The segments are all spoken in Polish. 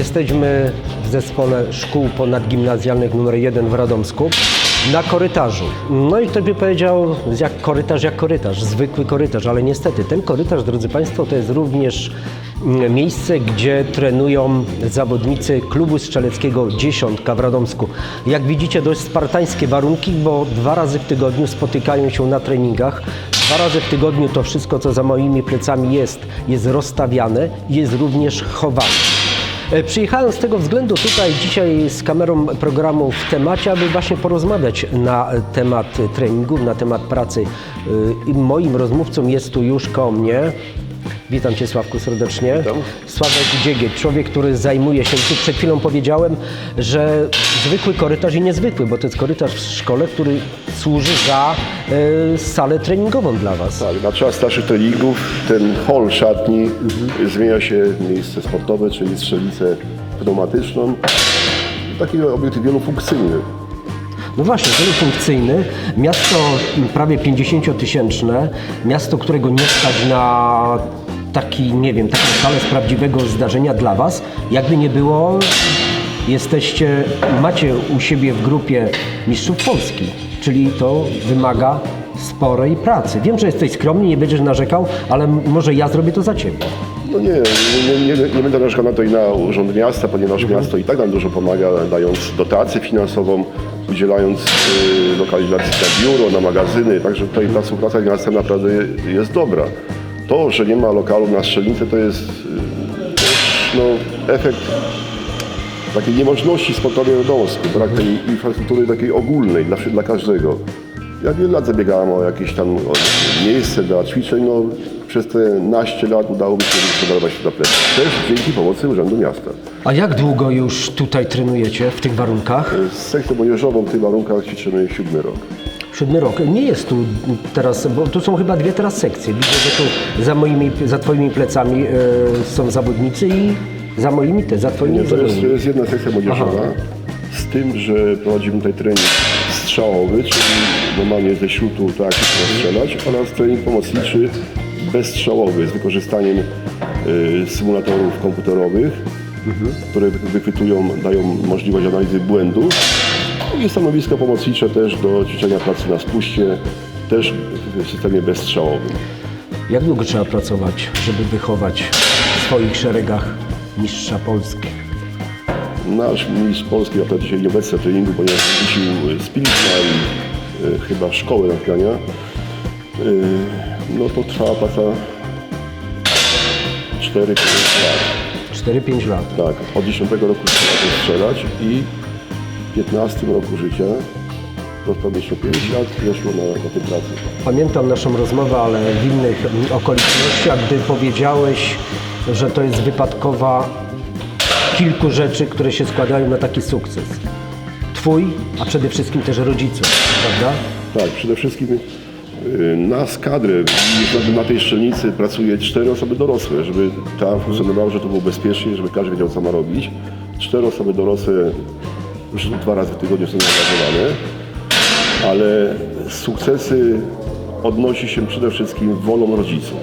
Jesteśmy w zespole szkół ponadgimnazjalnych nr 1 w Radomsku na korytarzu. No i kto by powiedział, jak korytarz, jak korytarz, zwykły korytarz, ale niestety ten korytarz, drodzy Państwo, to jest również mm, miejsce, gdzie trenują zawodnicy klubu strzeleckiego Dziesiątka w Radomsku. Jak widzicie, dość spartańskie warunki, bo dwa razy w tygodniu spotykają się na treningach. Dwa razy w tygodniu to wszystko, co za moimi plecami jest, jest rozstawiane jest również chowane. E, Przyjechałem z tego względu tutaj dzisiaj z kamerą programu w temacie, aby właśnie porozmawiać na temat treningów, na temat pracy. E, moim rozmówcą jest tu już koło mnie. Witam Cię Sławku serdecznie. Witam. Sławek Dziegieć, człowiek, który zajmuje się, tu przed chwilą powiedziałem, że zwykły korytarz i niezwykły, bo to jest korytarz w szkole, który służy za e, salę treningową dla Was. Tak, na czas starszych treningów ten hol szatni zmienia się w miejsce sportowe, czyli strzelnicę pneumatyczną. Taki obiekt wielofunkcyjny. No właśnie, wielofunkcyjny, miasto prawie 50-tysięczne, miasto, którego nie stać na taki, nie wiem, taką salę z prawdziwego zdarzenia dla Was. Jakby nie było, jesteście, macie u siebie w grupie mistrzów Polski, czyli to wymaga sporej pracy. Wiem, że jesteś skromny, nie będziesz narzekał, ale może ja zrobię to za Ciebie. No nie, nie, nie, nie będę narzekał na to i na Urząd Miasta, ponieważ miasto i tak nam dużo pomaga, dając dotację finansową, udzielając y, lokalizacji na biuro, na magazyny, także tutaj ta współpraca z miastem naprawdę jest dobra. To, że nie ma lokalu na strzelnicę, to jest y, no, efekt takiej niemożności sportowej w Radomsku, brak tej infrastruktury takiej ogólnej dla, dla każdego. Ja wiele lat zabiegałem o jakieś tam o miejsce dla ćwiczeń, no przez te naście lat udało mi się wygospodarować to plecy. Też dzięki pomocy Urzędu Miasta. A jak długo już tutaj trenujecie w tych warunkach? Z sekcją młodzieżową w tych warunkach ćwiczymy siódmy rok. Siódmy rok. Nie jest tu teraz, bo tu są chyba dwie teraz sekcje. Widzę, że tu za moimi, za twoimi plecami e, są zawodnicy i za moimi też, za twoimi Nie, to jest, jest jedna sekcja młodzieżowa, z tym, że prowadzimy tutaj trening strzałowy, czyli normalnie ze śrutu tak trzeba strzelać, oraz trening pomocniczy bezstrzałowy z wykorzystaniem y, symulatorów komputerowych, które wy- wychwytują, dają możliwość analizy błędów i stanowiska pomocnicze też do ćwiczenia pracy na spuście, też w systemie bezstrzałowym. Jak długo trzeba pracować, żeby wychować w swoich szeregach mistrza Polski? Nasz mistrz Polski, a to dzisiaj nieobecny na treningu, ponieważ wrócił z Pilsna i y, chyba szkołę natkania, y, no to trwała praca 4-5 lat. 4-5 lat. Tak, od 10 roku zaczął strzelać i w 15 roku życia, jeszcze 5 lat, weszło na, na tę pracę. Pamiętam naszą rozmowę, ale w innych okolicznościach, gdy powiedziałeś, że to jest wypadkowa kilku rzeczy, które się składają na taki sukces. Twój, a przede wszystkim też rodziców, prawda? Tak, przede wszystkim y, nas kadrę, już na, tej strzelnicy pracuje cztery osoby dorosłe, żeby tam funkcjonowało, że to było bezpiecznie, żeby każdy wiedział co ma robić. Cztery osoby dorosłe już dwa razy w tygodniu są angażowane, ale sukcesy odnosi się przede wszystkim wolą rodziców.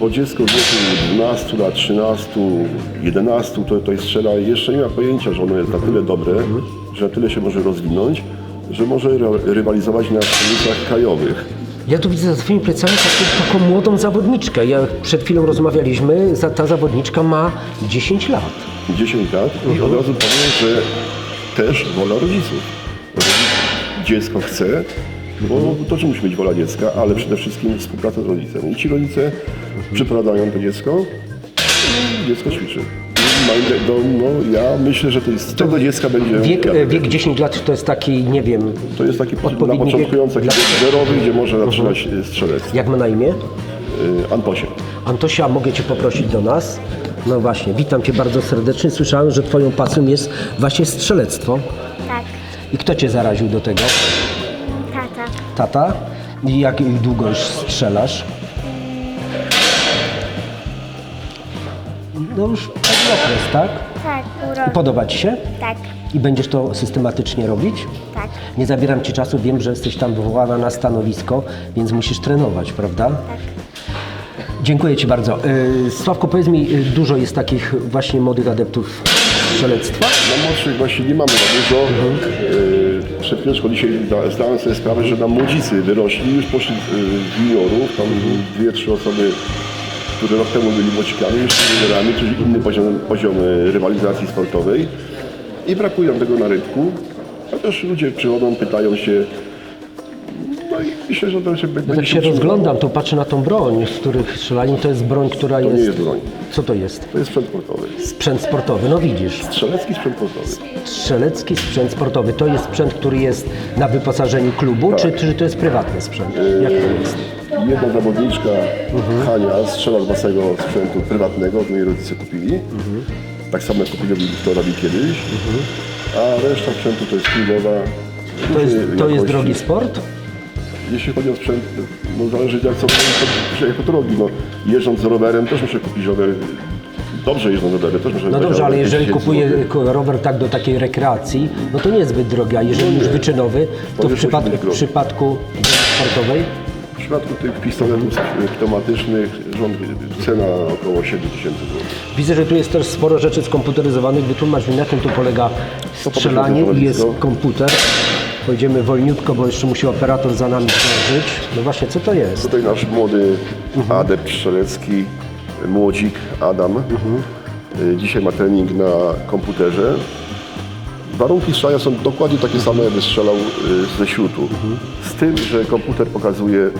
Bo dziecko w wieku 12 lat, 13, 11 to, to jest strzela i jeszcze nie ma pojęcia, że ono jest na tyle dobre, że na tyle się może rozwinąć, że może ry- rywalizować na strzelnicach krajowych. Ja tu widzę za twoimi plecami taką, taką młodą zawodniczkę. Ja przed chwilą rozmawialiśmy, za, ta zawodniczka ma 10 lat. 10 lat i od razu powiem, że też wola rodziców. Rodzic, dziecko chce, bo to czy musi być wola dziecka, ale przede wszystkim współpraca z rodzicem. I ci rodzice przyprowadzają to dziecko i dziecko ćwiczy. Do, no, ja myślę, że to jest, z tego dziecka będzie... Wiek, e, wiek 10 lat to jest taki, nie wiem, To jest taki odpowiedni wiek dla- wiek zerowy, gdzie może zaczynać y, strzelectwo. jak ma na imię? Y, Antosie. Antosia, mogę Cię poprosić do nas? No właśnie, witam Cię bardzo serdecznie. Słyszałem, że Twoją pasją jest właśnie strzelectwo. Tak, I kto Cię zaraził do tego? tata. Tata? I jak długo już strzelasz? No już pewien okres, tak? Tak, pół roku. Podoba Ci się? Tak, I będziesz to systematycznie robić? tak, Nie zabieram Ci czasu, wiem, że jesteś tam wywołana na stanowisko, więc musisz trenować, prawda? tak. Dziękuję Ci bardzo. Y, Sławko, powiedz mi, y, dużo jest takich właśnie młodych adeptów strzelectwa? Na młodszych właśnie nie mamy za dużo. Yy, Przed chwileczką dzisiaj zda- zdałem sobie sprawę, że nam młodzicy wyrośli, już poszli z juniorów, tam dwie, trzy osoby, które rok temu byli młocikami, już są juniorami, czyli inny poziom, poziom yy, rywalizacji sportowej i brakuje nam tego na rynku. A też ludzie przychodzą, pytają się, no i myślę, że to się będzie tak się rozglądam, to patrzę na tą broń, z których strzelają. To jest broń, która To jest... nie jest broń. Co to jest? To jest sprzęt sportowy. Sprzęt sportowy, no widzisz. Strzelecki sprzęt sportowy. Strzelecki sprzęt sportowy. To jest sprzęt, który jest na wyposażeniu klubu, Tak. czy, czy to jest prywatny sprzęt? Jak to jest? Jedna zawodniczka, Hania, strzela z własnego sprzętu prywatnego, od mojej rodzice kupili. Tak samo jak kupili to robi kiedyś. A reszta sprzętu to jest klubowa. To jest, to jest jakości. drogi sport? Jeśli chodzi o sprzęt, no zależy jak co to jako drogi. No, jeżdżąc z rowerem też muszę kupić rower. Dobrze jeżdżąc rowerem też muszę No dobrze, ale jeżeli 1000 kupuję złotych. ko- rower tak do takiej rekreacji, no to nie jest zbyt drogi, a jeżeli już wyczynowy, to To w, przypad- musi być w drogi. przypadku sportowej W przypadku tych pistoletów pneumatycznych rząd cena około 7 tysięcy złotych. Widzę, że tu jest też sporo rzeczy skomputaryzowanych. Wytłumacz mi, na czym tu polega strzelanie i jest komputer. Pojedziemy wolniutko, bo jeszcze musi operator za nami zdążyć. No właśnie, co to jest? Tutaj nasz młody Mhm. adept strzelecki, młodzik Adam. Mhm. Y, Dzisiaj ma trening na komputerze. Warunki strzelania są dokładnie takie same, jakby strzelał y, ze śrutu. Mhm. Z tym, że komputer pokazuje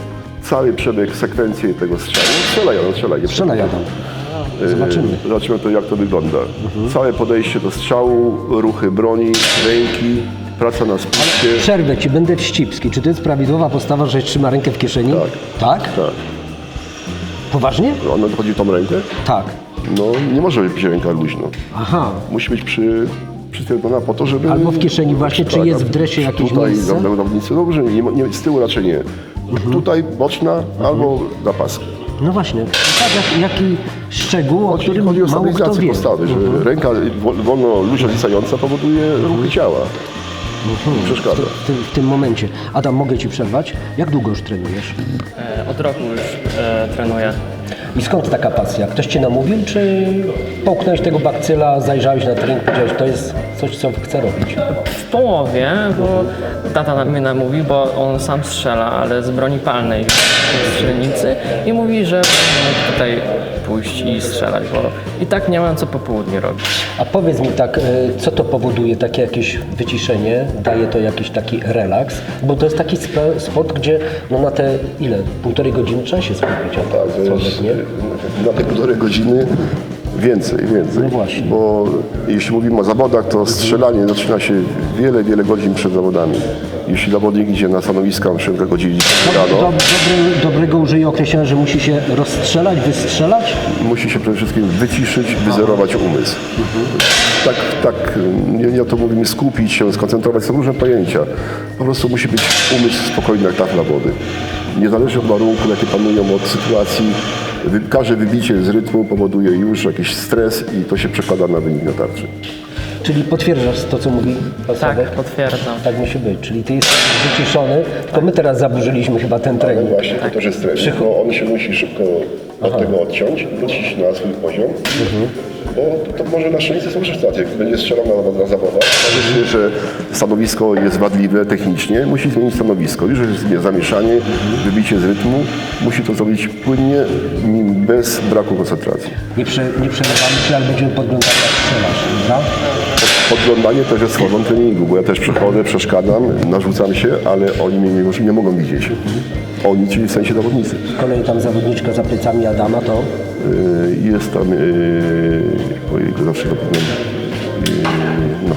cały przebieg, sekwencję tego strzału. Strzelaj, Adam, strzelaj. Strzelaj, Adam. Y, Zobaczymy. Zobaczymy to, jak to wygląda. Całe podejście do strzału, ruchy broni, ręki, praca na spuście. Przerwę ci, będę wścibski. Czy to jest prawidłowa postawa, że trzyma rękę w kieszeni? Tak. Tak? Tak. Poważnie? On chodzi tą rękę? Tak. No, nie może być ręka luźno. Aha. musi być przy, przytwierdzona po to, żeby... Albo w kieszeni właśnie, czy jest w dresie jakieś Tutaj miejsce? na zawodnicy, no dobrze, nie, nie, z tyłu raczej nie. Tutaj boczna albo na pasku. No właśnie. Tak, jak, jaki szczegół, o Chodzi, którym chodzi o mało kto stabilizację wie. postawy, że ręka wo- wolno luźno zwisająca powoduje ruchy ciała. I Przeszkadza. W tym, w tym momencie. Adam, mogę ci przerwać? Jak długo już trenujesz? E, Od roku już e, trenuję. I skąd taka pasja? Ktoś cię namówił, czy połknąłeś tego bakcyla, zajrzałeś na trening, powiedziałeś, to jest coś, co chcę robić? W połowie, bo tata mnie namówił, bo on sam strzela, ale z broni palnej z strzelnicy i mówi, że tutaj pójść i strzelać, bo i tak nie mam co po południu robić. A powiedz mi tak, y, co to powoduje, takie jakieś wyciszenie, daje to jakiś taki relaks? Bo to jest taki sp- sport, gdzie no na te, ile, półtorej godziny trzeba się skupić, a Tak, nie? na te półtorej godziny więcej, więcej. No właśnie. Bo jeśli mówimy o zawodach, to strzelanie zaczyna się wiele, wiele godzin przed zawodami. Jeśli zawodnik idzie na stanowiska na przykład o godzinie 10 Dob, rano, dob, dobre, dobrego użyję określenia, że musi się rozstrzelać, wystrzelać? musi się przede wszystkim wyciszyć, wyzerować umysł. Tak, tak, nie, nie o to mówimy skupić się, skoncentrować, są różne pojęcia. Po prostu musi być umysł spokojny jak tafla wody. Niezależnie od warunków, jakie panują, od sytuacji, każde wybicie z rytmu powoduje już jakiś stres i to się przekłada na wynik na tarczy. Czyli potwierdzasz to, co mówi pan Tak, potwierdzam. Tak musi być. Czyli ty jesteś wyciszony, tylko my teraz zaburzyliśmy chyba ten No trening. właśnie, to też jest stres, bo on się musi szybko od tego odciąć, wrócić na swój poziom, bo to, to może na szczęście są. Jak będzie strzelał na, na zawodach, okaże się, że stanowisko jest wadliwe technicznie, musi zmienić stanowisko. Już jest zamieszanie, wybicie z rytmu, musi to zrobić płynnie, nim- bez braku koncentracji. Nie, prze, nie przerywamy się, ale będziemy podglądać jak strzelasz, prawda? Podglądanie też jest formą treningu, bo ja też przychodzę, przeszkadzam, narzucam się, ale oni mnie nie, nie mogą widzieć. Oni, czyli w sensie zawodnicy. Z kolei tam zawodniczka za plecami Adama to Y, Jest tam, yy, ojejku, zawsze go. Yy, no,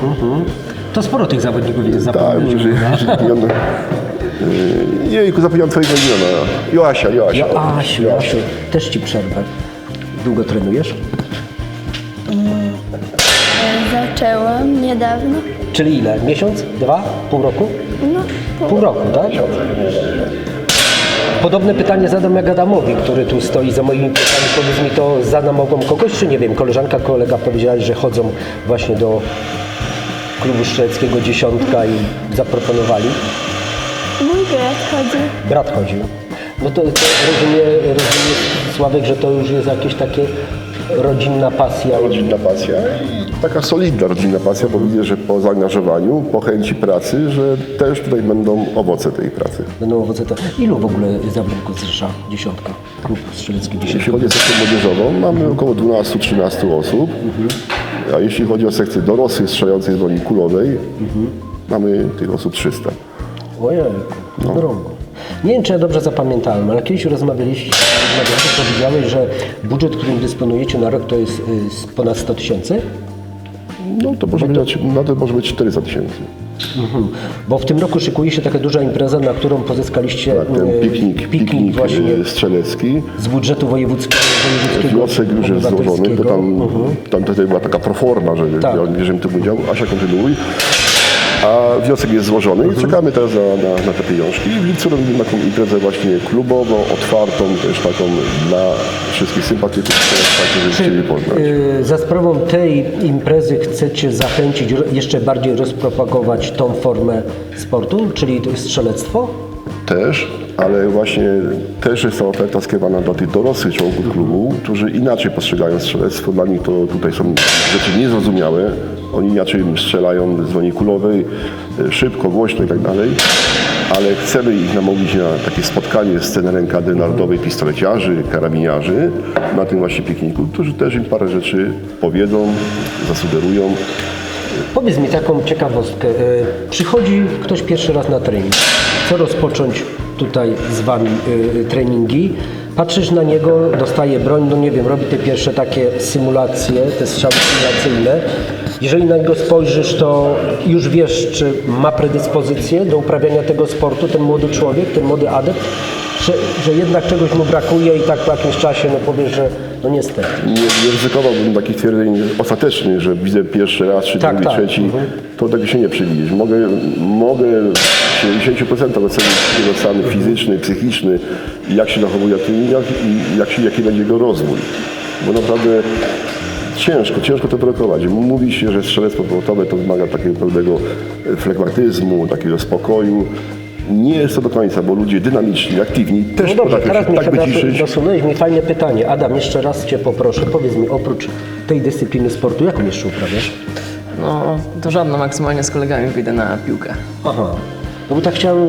To sporo tych zawodników jest tak, że, że, yy, jejku, zapomniałem twojego imiona. Joasia, Joasia. Ja, Asiu, Asiu, też ci przerwę. Długo trenujesz? Zaczęłam niedawno. Czyli ile? Miesiąc? Dwa? Pół roku? No, po, Pół roku, tak? Podobne pytanie zadam jak Adamowi, który tu stoi za moimi plecami. Powiedz mi to, zadam mogą kogoś, czy nie wiem, koleżanka, kolega powiedziała, że chodzą właśnie do klubu strzeleckiego Dziesiątka i zaproponowali. mój brat chodzi. Brat chodził. No to, to rozumie, rozumie Sławek, że to już jest jakieś takie rodzinna pasja. rodzinna pasja i taka solidna rodzinna pasja, bo widzę, że po zaangażowaniu, po chęci pracy, że też tutaj będą owoce tej pracy. Będą owoce to. Ilu w ogóle zawodników zrzesza dziesiątka? Klub strzelecki Jeśli dziesiątka. chodzi o sekcję młodzieżową, mamy około 12-13 osób, a jeśli chodzi o sekcję dorosłych strzelających z broni kulowej, mamy tych osób 300. Ojej, no. drogo. Nie wiem, czy ja dobrze zapamiętałem, ale kiedyś rozmawialiście, rozmawialiście, powiedziałeś, że budżet, którym dysponujecie na rok to jest y, ponad 100 tysięcy? No to może być, no to może być 400 tysięcy. Mhm. Bo w tym roku szykuje się taka duża impreza, na którą pozyskaliście Tak, ten y, piknik, piknik właśnie e, strzelecki. z budżetu wojewódzkiego. wojewódzkiego Wniosek już jest złożony, obywatelskiego. tam, Mhm. tam tutaj była taka proforma, że Tak. ja nie bierzemy tym udział. Asia, kontynuuj. A wniosek jest złożony Mhm. i czekamy teraz na, na, na te pieniążki. I w lipcu robimy taką imprezę właśnie klubową, otwartą, też taką dla wszystkich sympatyków, którzy chcieli poznać. Y, Za sprawą tej imprezy chcecie zachęcić, ro- jeszcze bardziej rozpropagować tą formę sportu, czyli to jest strzelectwo? Też, ale właśnie też jest ta oferta skierowana do tych dorosłych członków klubu, którzy inaczej postrzegają strzelectwo. Dla nich to tutaj są rzeczy niezrozumiałe. Oni inaczej strzelają z broni kulowej, e, szybko, głośno i tak dalej. Ale chcemy ich namówić na takie spotkanie z trenerem kadry narodowej pistoleciarzy, karabiniarzy na tym właśnie pikniku, którzy też im parę rzeczy powiedzą, zasugerują. Powiedz mi taką ciekawostkę. Y, Przychodzi ktoś pierwszy raz na trening. Chce rozpocząć tutaj z Wami y, treningi. Patrzysz na niego, dostaje broń, no nie wiem, robi te pierwsze takie symulacje, te strzały symulacyjne. Jeżeli na niego spojrzysz, to już wiesz, czy ma predyspozycję do uprawiania tego sportu, ten młody człowiek, ten młody adept, że, że jednak czegoś mu brakuje i tak po jakimś czasie no powiesz, że no niestety. Nie, nie ryzykowałbym takich twierdzeń ostatecznych, że widzę pierwszy raz, czy Tak, drugi, tak. trzeci. Mhm. To tego się nie przewidzieć. Mogę, mogę w 70% ocenić jego stan fizyczny, psychiczny, jak się zachowuje na treningach i jak się, jaki będzie jego rozwój. Bo naprawdę ciężko, ciężko to wyrokować. Mówi się, że strzelectwo sportowe to wymaga takiego pewnego flegmatyzmu, takiego spokoju. Nie jest to do końca, bo ludzie dynamiczni, aktywni też No dobrze, teraz się mi tak wyciszyć. dosunąłeś mi fajne pytanie. Adam, jeszcze raz Cię poproszę, powiedz mi, oprócz tej dyscypliny sportu, jaką jeszcze uprawiasz? No, to żadno, maksymalnie z kolegami wyjdę na piłkę. Aha. No bo tak chciałem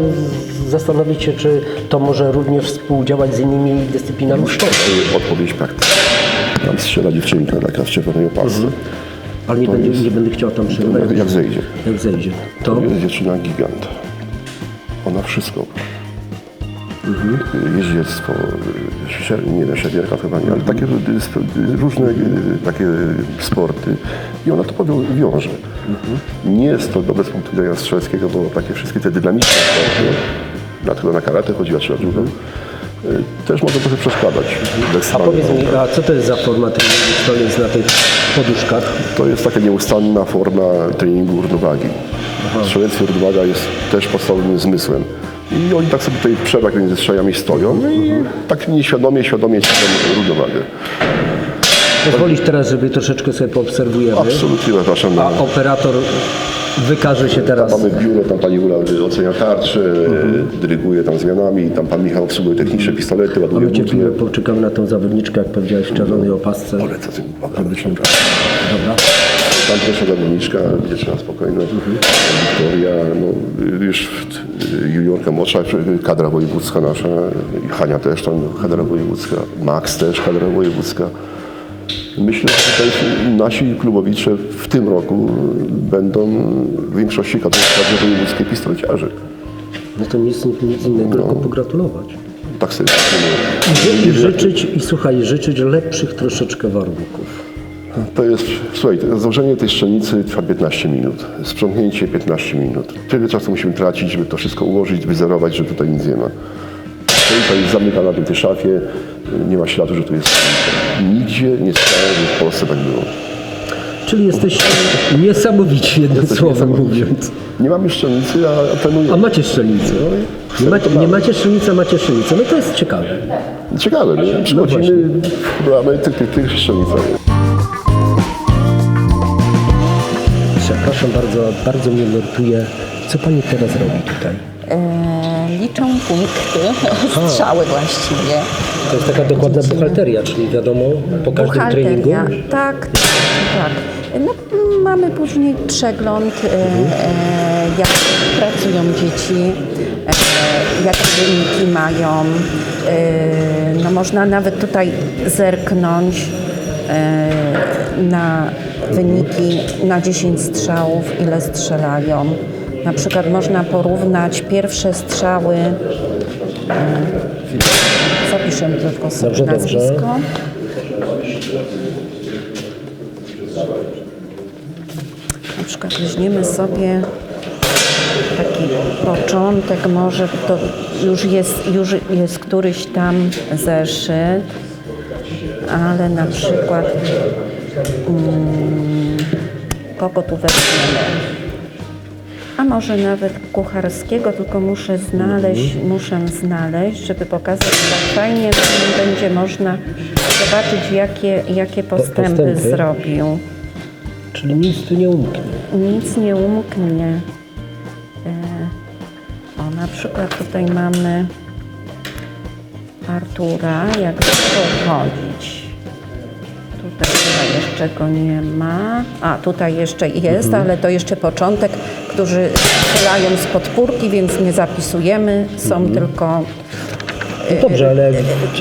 zastanowić się, czy to może również współdziałać z innymi dyscyplinami. Y, Odpowiedź praktyczna. Tam strzela dziewczynka taka w czerwonej opasce. Ale nie, będę, nie będę chciał tam. Jak, jak zejdzie. Jak zejdzie. To To jest dziewczyna gigant. Ona wszystko. Jeździectwo, y, szer- nie wiem, szermierka chyba nie, ale takie różne y, takie sporty. I ona to wiąże. Nie jest to dobre z punktu widzenia strzeleckiego, bo takie wszystkie te dynamiczne sporty, na które na karate chodziła czy na judo, y, też mogą trochę przeszkadzać. w A powiedz mi, a co to jest za forma treningu stojąc na tych poduszkach? To jest taka nieustanna forma treningu równowagi. Strzelectwo równowaga jest też podstawowym zmysłem. I oni tak sobie tutaj w przerwach między strzałami stoją no i tak nieświadomie, świadomie ćwiczą równowagę. Pozwolisz teraz, żeby troszeczkę sobie poobserwujemy. Absolutnie zapraszam na... A operator wykaże się teraz. Mamy biuro, tam pani Ula ocenia tarcze, dyryguje tam zmianami, tam pan Michał obsługuje techniczne pistolety, A ładuje my butnie. cierpliwie poczekamy na tą zawodniczkę, jak powiedziałeś, w czerwonej opasce. Ale co ty, uwaga, wyciąga. Dobra. Tam pierwsza zawodniczka, dziewczyna spokojna, Wiktoria, no, już juniorka młodsza, kadra wojewódzka nasza, Hania też tam kadra wojewódzka, Max też kadra wojewódzka. Myślę, że tutaj nasi klubowicze w tym roku będą w większości kadry wojewódzkiej pistoleciarzy. No to nic, nic innego, tylko pogratulować. Tak sobie I, I życzyć, i słuchaj, życzyć lepszych troszeczkę warunków. To jest, słuchaj, założenie tej strzelnicy trwa 15 minut, sprzątnięcie 15 minut. Tyle czasu musimy tracić, żeby to wszystko ułożyć, wyzerować, że tutaj nic nie ma. Strzelnica jest zamykana w tej szafie, nie ma śladu, że tu jest. Nigdzie nie słyszałem, że w Polsce tak było. Czyli jesteście niesamowici, jednym słowem mówiąc. Nie mamy strzelnicy, a, a trenujemy. A macie strzelnicę. Nie macie, nie macie strzelnicy, a macie strzelnicę. No to jest ciekawe. Ciekawe, nie? Przychodzimy, mamy tych, tych, tych. Przepraszam bardzo, bardzo mnie nurtuje, co pani teraz robi tutaj? e, liczą punkty, strzały właściwie. To jest taka dokładna buchalteria, czyli wiadomo po każdym treningu. Buchalteria, tak, tak. No, mamy później przegląd, e, e, jak pracują dzieci, e, jakie wyniki mają. E, no, można nawet tutaj zerknąć e, na wyniki na 10 strzałów, ile strzelają. Na przykład można porównać pierwsze strzały. E, zapiszę tylko sobie Dobrze, dobrze. nazwisko. Na przykład weźmiemy sobie taki początek, może to już jest, już jest któryś tam zeszyt, ale na przykład mm, kogo tu weźmiemy? A może nawet kucharskiego, tylko muszę znaleźć, muszę znaleźć, żeby pokazać tak fajnie, będzie można zobaczyć, jakie, jakie postępy, postępy. zrobił. Czyli nic tu nie umknie. Nic nie umknie. E, O, na przykład tutaj mamy Artura, jak zaczął chodzić. Jeszcze go nie ma. A, tutaj jeszcze jest, ale to jeszcze początek, którzy strzelają z podpórki, więc nie zapisujemy. Są tylko... No dobrze, ale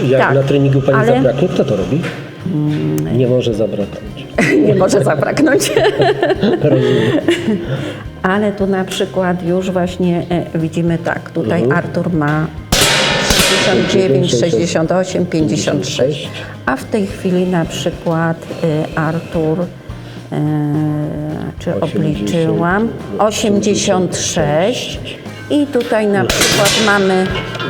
jak tak, na treningu pani ale- zabraknie, kto to robi? Nie może zabraknąć. nie może zabraknąć. Ale tu na przykład już właśnie e, widzimy tak, tutaj Artur ma 69, 68, 56, a w tej chwili na przykład e, Artur, e, czy obliczyłam, 86 i tutaj na przykład mamy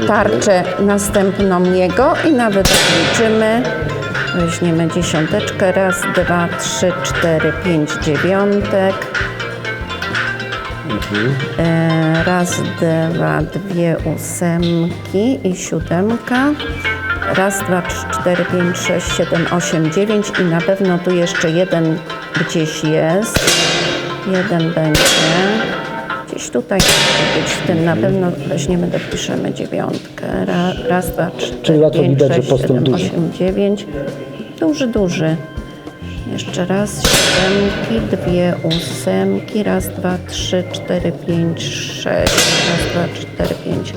tarczę następną jego i nawet obliczymy, weźmiemy dziesiąteczkę, raz, dwa, trzy, cztery, pięć dziewiątek, E, Raz, dwa, dwie ósemki i siódemka. Raz, dwa, trzy, cztery, pięć, sześć, siedem, osiem, dziewięć i na pewno tu jeszcze jeden gdzieś jest. Jeden będzie. Gdzieś tutaj być w tym na pewno weźmiemy, dopiszemy dziewiątkę. Ra, raz, dwa, trzy, Czyli cztery, łatwo pięć, widać, że sześć, postęp siedem, duży. osiem, dziewięć. Duży, duży. Jeszcze raz siódemki, dwie ósemki, raz, dwa, trzy, cztery, pięć, sześć, raz, dwa, cztery, pięć,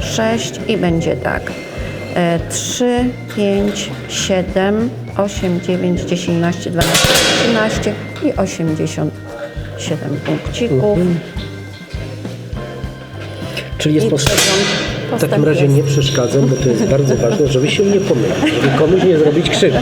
sześć i będzie tak. E, Trzy, pięć, siedem, osiem, dziewięć, dziesięć, jedenaście, dwanaście, trzynaście i osiemdziesiąt siedem punkcików. Czyli jest I postęp. W takim razie jest. nie przeszkadzam, bo to jest bardzo ważne, żeby się nie pomylić, żeby komuś nie zrobić krzywdy.